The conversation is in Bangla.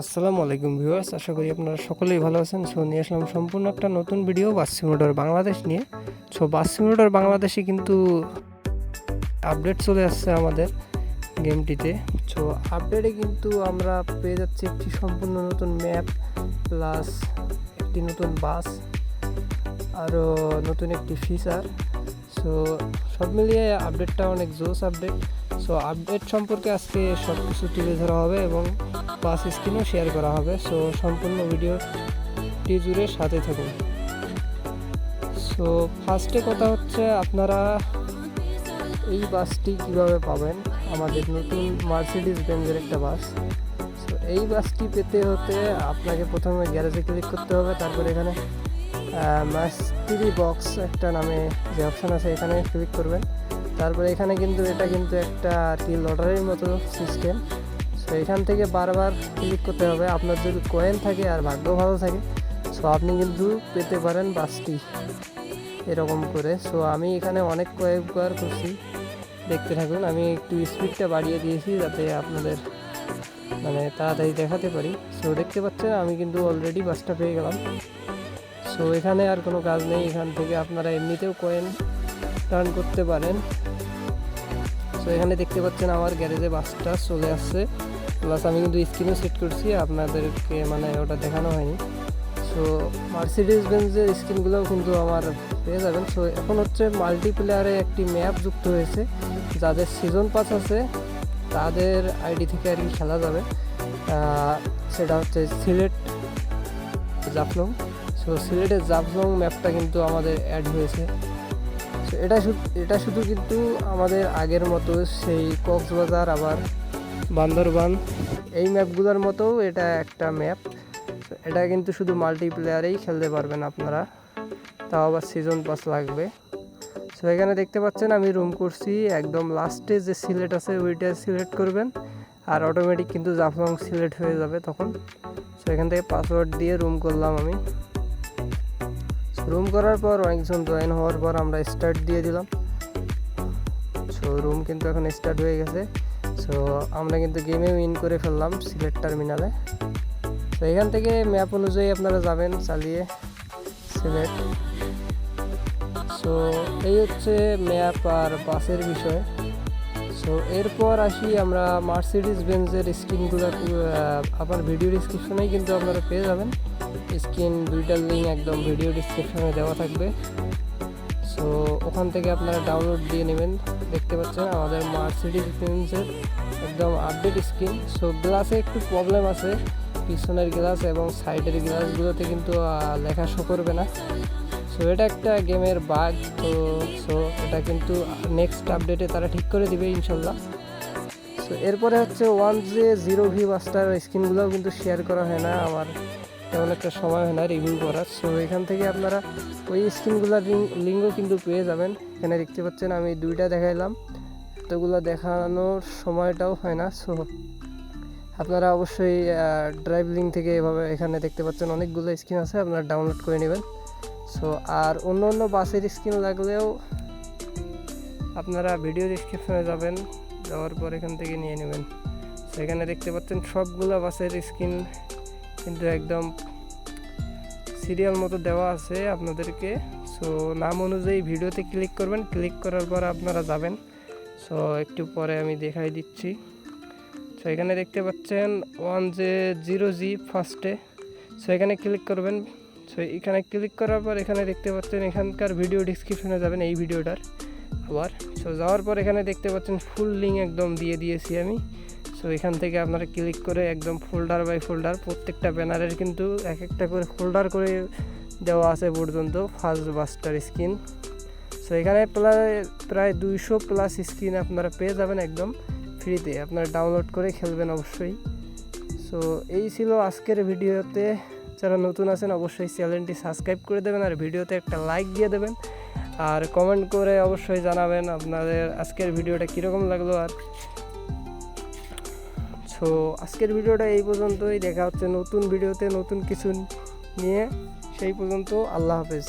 আসসালামু আলাইকুম ভিউয়ার্স, আশা করি আপনারা সকলেই ভালো আছেন। সো, নিয়ে আসলাম সম্পূর্ণ একটা নতুন ভিডিও, বাস সিমুলেটর বাংলাদেশ নিয়ে। সো, বাস সিমুলেটর বাংলাদেশে কিন্তু আপডেট চলে আসছে আমাদের গেমটিতে। সো, আপডেটে কিন্তু আমরা পেয়ে যাচ্ছি একটি সম্পূর্ণ নতুন ম্যাপ, প্লাস একটি নতুন বাস আরও নতুন একটি ফিচার। সো, সব মিলিয়ে আপডেটটা অনেক জোস আপডেট। সো আপডেট সম্পর্কে আজকে সব কিছু তুলে ধরা হবে এবং বাস স্ক্রিনও শেয়ার করা হবে। সো সম্পূর্ণ ভিডিওটি জুড়ে সাথে থাকুন। সো ফার্স্টে কথা হচ্ছে আপনারা এই বাসটি কীভাবে পাবেন? আমাদের নতুন মার্সিডিস বেঞ্জের একটা বাস। সো এই বাসটি পেতে হতে আপনাকে প্রথমে গ্যারেজে ক্লিক করতে হবে। তারপর এখানে মাস্টিরি বক্স একটা নামে যে অপশান আছে, এখানে ক্লিক করবেন। তারপরে এখানে কিন্তু এটা কিন্তু একটা টি লটারির মতো সিস্টেম সো এখান থেকে বারবার ক্লিক করতে হবে। আপনার যদি কয়েন থাকে আর ভাগ্য ভালো থাকে সো আপনি কিন্তু পেতে পারেন বাসটি এরকম করে। সো আমি এখানে অনেক কয়েকবার করছি। দেখতে থাকুন, আমি একটু স্পিডটা বাড়িয়ে দিয়েছি যাতে আপনাদের মানে তাড়াতাড়ি দেখাতে পারি। সো দেখতে পাচ্ছেন, আমি কিন্তু অলরেডি বাসটা পেয়ে গেলাম। সো এখানে আর কোনো কাজ নেই। এখান থেকে আপনারা এমনিতেও কয়েন টার্ন করতে পারেন। সো এখানে দেখতে পাচ্ছেন আমার গ্যারেজে বাসটা চলে আসছে। প্লাস আমি কিন্তু স্ক্রিনও সেট করছি, আপনাদেরকে মানে ওটা দেখানো হয়নি। সো মার্সিডিজ বেঞ্জের স্ক্রিনগুলোও কিন্তু আমার পেয়ে যাবেন। সো এখন হচ্ছে মাল্টিপ্লেয়ারে একটি ম্যাপ যুক্ত হয়েছে। যাদের সিজন পাস আছে, তাদের আইডি থেকে আর কি খেলা যাবে। সেটা হচ্ছে সিলেট জাফলং। সো সিলেটের জাফলং ম্যাপটা কিন্তু আমাদের অ্যাড হয়েছে। এটা এটা শুধু কিন্তু আমাদের আগের মতো সেই কক্সবাজার, আবার বান্দরবান, এই ম্যাপগুলোর মতো এটা একটা ম্যাপ। এটা কিন্তু শুধু মাল্টিপ্লেয়ারেই খেলতে পারবেন আপনারা। তাও আবার সিজন পাস লাগবে। সো এখানে দেখতে পাচ্ছেন আমি রুম করছি। একদম লাস্টে যে সিলেট আছে, ওইটা সিলেক্ট করবেন। আর অটোমেটিক কিন্তু জাফলং সিলেক্ট হয়ে যাবে তখন। সো এখান থেকে পাসওয়ার্ড দিয়ে রুম করলাম আমি। রুম করার পর অনেকজন জয়েন হওয়ার পর আমরা স্টার্ট দিয়ে দিলাম। সো রুম কিন্তু এখন স্টার্ট হয়ে গেছে। সো আমরা কিন্তু গেমে উইন করে ফেললাম সিলেট টার্মিনালে তো এখান থেকে ম্যাপ অনুযায়ী আপনারা যাবেন, চালিয়ে সিলেট সো এই হচ্ছে ম্যাপ আর বাসের বিষয়। সো এরপর আসি আমরা মার্সিডিজ বেঞ্জের স্ক্রিনগুলো আপনার ভিডিও ডিসক্রিপশনেই কিন্তু আপনারা পেয়ে যাবেন। স্ক্রিন দুইটার লিঙ্ক একদম ভিডিও ডিসক্রিপশনে দেওয়া থাকবে। সো ওখান থেকে আপনারা ডাউনলোড দিয়ে নেবেন। দেখতে পাচ্ছেন আমাদের মার্সিডিজ বেঞ্জের একদম আপডেট স্ক্রিন সো গ্লাসে একটু প্রবলেম আছে। পিছনের গ্লাস এবং সাইডের গ্লাসগুলোতে কিন্তু লেখা শো করবে না। সো এটা একটা গেমের বাগ তো সো এটা কিন্তু নেক্সট আপডেটে তারা ঠিক করে দিবে ইনশাল্লাহ। সো এরপরে হচ্ছে one J zero V master স্ক্রিনগুলোও কিন্তু শেয়ার করা হয় না। আমার তেমন একটা সময় হয় না রিভিউ করার। সো এখান থেকে আপনারা ওই স্ক্রিনগুলোর লিঙ্কও কিন্তু পেয়ে যাবেন। এখানে দেখতে পাচ্ছেন আমি দুইটা দেখাইলাম। এতগুলো দেখানোর সময়টাও হয় না। সো আপনারা অবশ্যই ড্রাইভ লিঙ্ক থেকে এভাবে এখানে দেখতে পাচ্ছেন অনেকগুলো স্ক্রিন আছে। আপনারা ডাউনলোড করে নেবেন। সো আর অন্য অন্য বাসের স্ক্রিন লাগলেও আপনারা ভিডিও ডিসক্রিপশনে যাবেন। যাওয়ার পর এখান থেকে নিয়ে নেবেন। সেখানে দেখতে পাচ্ছেন সবগুলো বাসের স্ক্রিন কিন্তু একদম সিরিয়াল মতো দেওয়া আছে আপনাদেরকে। সো নাম অনুযায়ী ভিডিওতে ক্লিক করবেন। ক্লিক করার পর আপনারা যাবেন। সো একটু পরে আমি দেখাই দিচ্ছি। সো এখানে দেখতে পাচ্ছেন ওয়ান জে জিরো জি ফার্স্টে সো এখানে ক্লিক করবেন। সো এখানে ক্লিক করার পর এখানে দেখতে পাচ্ছেন এখানকার ভিডিও ডিসক্রিপশনে যাবেন এই ভিডিওটার আবার সো যাওয়ার পর এখানে দেখতে পাচ্ছেন ফুল লিঙ্ক একদম দিয়ে দিয়েছি আমি। সো এখান থেকে আপনারা ক্লিক করে একদম ফোল্ডার বাই ফোল্ডার প্রত্যেকটা ব্যানারের কিন্তু এক একটা করে ফোল্ডার করে দেওয়া আছে পর্যন্ত ফার্স্ট বাস্টার স্ক্রিন সো এখানে প্রায় প্রায় দুইশো প্লাস স্ক্রিন আপনারা পেয়ে যাবেন একদম ফ্রিতে আপনারা ডাউনলোড করে খেলবেন অবশ্যই। সো এই ছিল আজকের ভিডিওতে। যারা নতুন আছেন অবশ্যই চ্যানেলটি সাবস্ক্রাইব করে দেবেন আর ভিডিওতে একটা লাইক দিয়ে দেবেন। আর কমেন্ট করে অবশ্যই জানাবেন আপনাদের আজকের ভিডিওটা কীরকম লাগল আর সো আজকের ভিডিওটা এই পর্যন্তই। দেখা হচ্ছে নতুন ভিডিওতে নতুন কিছু নিয়ে। সেই পর্যন্ত আল্লাহ হাফেজ।